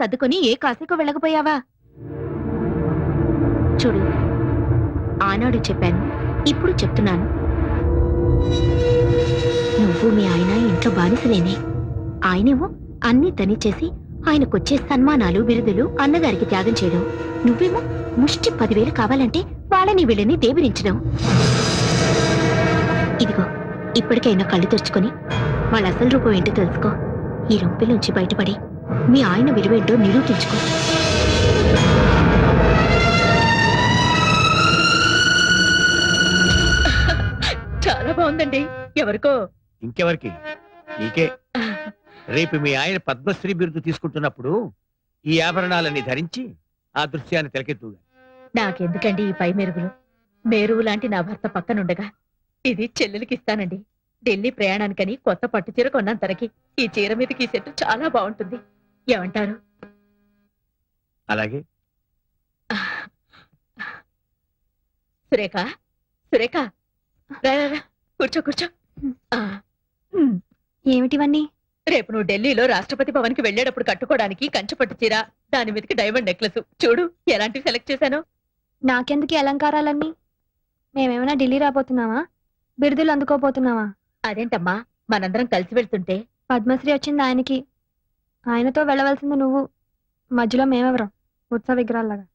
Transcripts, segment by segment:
సర్దుకొని ఏ కాశీకు వెళ్ళకపోయావా? చూడు ఆనాడు చెప్పాను ఇప్పుడు చెప్తున్నాను. నువ్వు మీ ఆయన ఇంట్లో బానిసలేనే. ఆయనేమో అన్నీ తనిచ్చేసి ఆయనకొచ్చే సన్మానాలు బిరుదులు అన్నగారికి త్యాగం చేయడం. నువ్వేమో ముష్టి పదివేలు కావాలంటే వాళ్ళని వీళ్ళని దేబిరించడం ఇదిగో ఇప్పటికైనా కళ్ళు తెరుచుకొని వాళ్ళ అసలు రూపం ఏంటో తెలుసుకో. ఈ రొంపిలోంచి బయటపడి మీ ఆయన విలువేంటో నిరూపించుకో. చాలా బాగుందండి. ఎవరికో? ఇంకెవరికి? నీకే. రేపు మీ ఆయన పద్మశ్రీ బిరుదు తీసుకుంటున్నప్పుడు ఈ ఆభరణాలన్నీ ధరించి ఆ దృశ్యాన్ని తెలకెత్తుగా నాకెందుకండి ఈ పై మెరుగులు? మేరువు లాంటి నా భర్త పక్కనుండగా. ఇది చెల్లెలికి ఇస్తానండి. ఢిల్లీ ప్రయాణానికని కొత్త పట్టు చీర కొన్నాను తనకి. ఈ చీర మీదకి ఈ సెట్ చాలా బాగుంటుంది. ఏమంటారు? అలాగే. సురేఖ సురేఖ. రా, రా, రా. కూర్చో కూర్చో. ఆ. ఏమిటివన్నీ? రేపు నువ్వు ఢిల్లీలో రాష్ట్రపతి భవన్కి వెళ్ళేటప్పుడు కట్టుకోవడానికి కంచు పట్టు చీర దాని మీదకి డైమండ్ నెక్లెస్. చూడు ఎలాంటివి సెలెక్ట్ చేశాను. నాకెందుకు ఈ అలంకారాలన్నీ? మేమేమైనా ఢిల్లీ రాబోతున్నావా బిరుదులు అందుకోబోతున్నావా అదేంటమ్మా మనందరం కలిసి వెళ్తుంటే. పద్మశ్రీ వచ్చింది ఆయనకి. ఆయనతో వెళ్ళవలసింది నువ్వు. మధ్యలో మేమెవరం? ఉత్సవ విగ్రహాల్లాగా.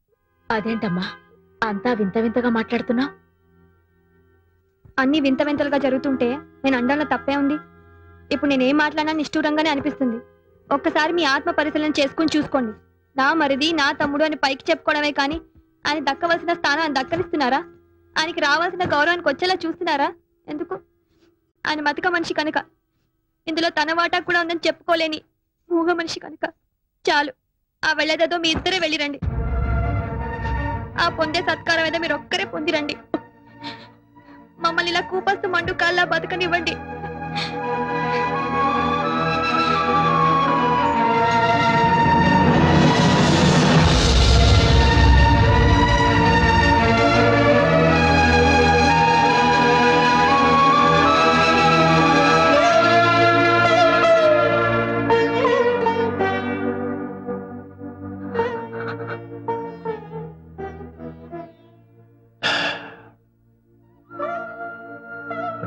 అదేంటమ్మా? అంతా వింత వింతగా మాట్లాడుతున్నావు? అన్ని వింత వింతలుగా జరుగుతుంటే నేను అండంలో తప్పే ఉంది. ఇప్పుడు నేనేం మాట్లాడినా నిష్ఠూరంగానే అనిపిస్తుంది. ఒక్కసారి మీ ఆత్మ పరిశీలన చేసుకుని చూసుకోండి. నా మరిది నా తమ్ముడు అని పైకి చెప్పుకోవడమే కానీ ఆయన దక్కవలసిన స్థానాన్ని దక్కనిస్తున్నారా ఆయనకి రావాల్సిన గౌరవానికి వచ్చేలా చూస్తున్నారా? ఎందుకు? ఆయన మతక మనిషి కనుక. ఇందులో తన వాటా కూడా ఉందని చెప్పుకోలేని మూగ మనిషి కనుక. చాలు. ఆ వెళ్ళేదేదో మీ ఇద్దరే వెళ్ళిరండి. ఆ పొందే సత్కారం ఏదో మీరు ఒక్కరే పొందిరండి. మమ్మల్ని ఇలా కూపస్తు మండు కాల్లా బతకనివ్వండి.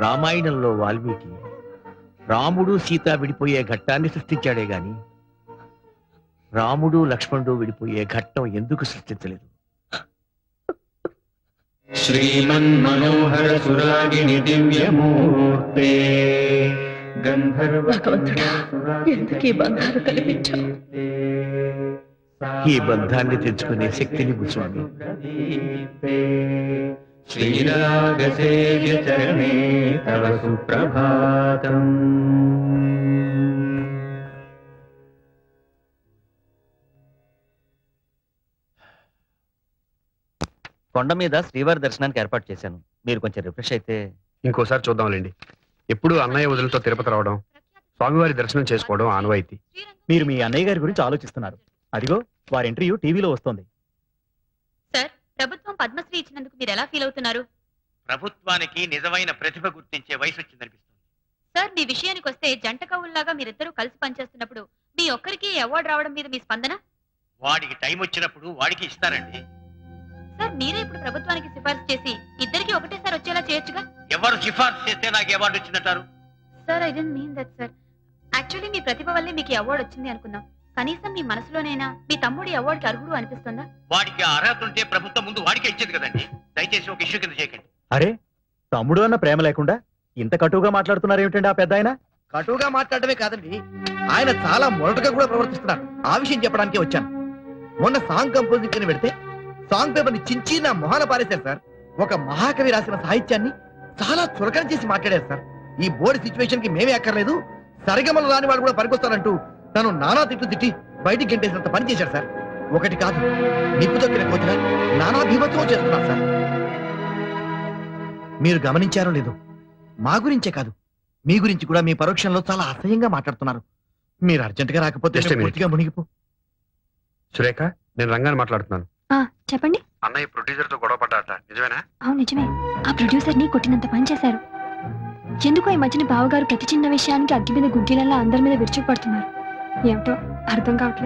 రామాయణంలో వాల్మీకి రాముడు సీత విడిపోయే ఘట్టాన్ని సృష్టించాడే గాని రాముడు లక్ష్మణుడు విడిపోయే ఘట్టం ఎందుకు సృష్టించలేదు? శ్రీమన్మనోహర సురాగిణి దివ్యమూర్తే ఈ బంధాన్ని తెచ్చుకునే శక్తిని స్వామి श्रीरागसेव्य चरणे तव सुप्रभातम् కొండ మీద శ్రీవారి దర్శనానికి ఏర్పాటు చేశాను మీరు కొంచెం రిఫ్రెష్ అయితే ఇంకోసారి చూద్దాంలేండి ఎప్పుడు అన్నయ్య వదులతో తిరుపతి రావడం స్వామివారి దర్శనం చేసుకోవడం ఆనవాయితీ మీరు మీ అన్నయ్య గారి గురించి ఆలోచిస్తున్నారు అదిగో వారి ఇంటర్వ్యూ టీవీలో వస్తోంది సార్ ప్రభుత్వం పద్మశ్రీ ఇచ్చినందుకు మీరు ఎలా ఫీల్ అవుతున్నారు? ప్రభుత్వానికి నిజమైన ప్రతిభ గుర్తించే వయసు వచ్చిందనిపిస్తుంది. సార్ మీ విషయానికి వస్తే జంట కవుల్లాగా మీరిద్దరూ కలిసి పనిచేస్తున్నప్పుడు మీ ఒక్కరికి అవార్డు రావడం మీద మీ స్పందన? వాడికి టైం వచ్చినప్పుడు వాడికి ఇస్తారండి. సార్ మీరే ఇప్పుడు ప్రభుత్వానికి సిఫార్సు చేసి ఇద్దరికి ఒకటేసారి వచ్చేలా చేయొచ్చుగా? ఎవరు సిఫార్సు చేస్తే నాకు award వచ్చిందంటారు? Sir I don't mean that sir actually మీ ప్రతిభ వల్లే మీకు అవార్డు వచ్చింది అనుకుందాం. కనీసం మీ మనసులోనైనా మీ తమ్ముడి అవార్డుకి అర్హుడు అనిపిస్తుందా? వాడికి అర్హత ఉంటే ప్రభుత్వం ముందు వాడికే ఇచ్చేది కదండి. దయచేసి ఒక ఇష్యూ కింద చేయకండి. అరే తమ్ముడు అన్న ప్రేమ లేకుండా ఇంత కటువుగా మాట్లాడుతున్నారు ఏమిటండి ఆ పెద్ద ఆయన కటువుగా మాట్లాడమే కాదండి. ఆయన చాలా మొరటుగా కూడా ప్రవర్తిస్తున్నారు ఆ విషయం చెప్పడానికే వచ్చాను. మొన్న సాంగ్ కంపోజింగ్ కింద పెడితే సాంగ్ పేపర్ని చించి నా మొహాన పారేశారు సార్. ఒక మహాకవి రాసిన సాహిత్యాన్ని చాలా చులకన చేసి మాట్లాడారు సార్. ఈ బోర్డు సిచ్యువేషన్కి మేమే అక్కర్లేదు. సరిగమలు రాని వాడు కూడా పనికొస్తారంటూ తను నానా తిట్లు తిట్టి బయటికి గెంటేసినంత పని చేశారు సార్. ఒకటి కాదు నిప్పు తొక్కిన కోతిన నానా భీమత్వం చేస్తున్నారు సార్. మీరు గమనించారో లేదో మా గురించే కాదు మీ గురించి కూడా మీ పరోక్షంలో చాలా అసహ్యంగా మాట్లాడుతున్నారు. మీరు అర్జెంట్గా రాకపోతే Just a నేను minute. పూర్తిగా మునిగిపో. సురేఖ నేను రంగాన్ని మాట్లాడుతున్నాను. ఆ, చెప్పండి. అన్నయ్య ప్రొడ్యూసర్తో గొడవ పడ్డాట నిజమేనా? అవును నిజమే. ఆ ప్రొడ్యూసర్ని కొట్టినంత పని చేశారు. ఎందుకో ఈ మధ్యన బావగారు ప్రతి చిన్న విషయానికి అగ్గి మీద గుగ్గిలలా అందరి మీద విరుచుకుపడుతున్నారు. ఏమిటో అర్థం కావట్లేదు.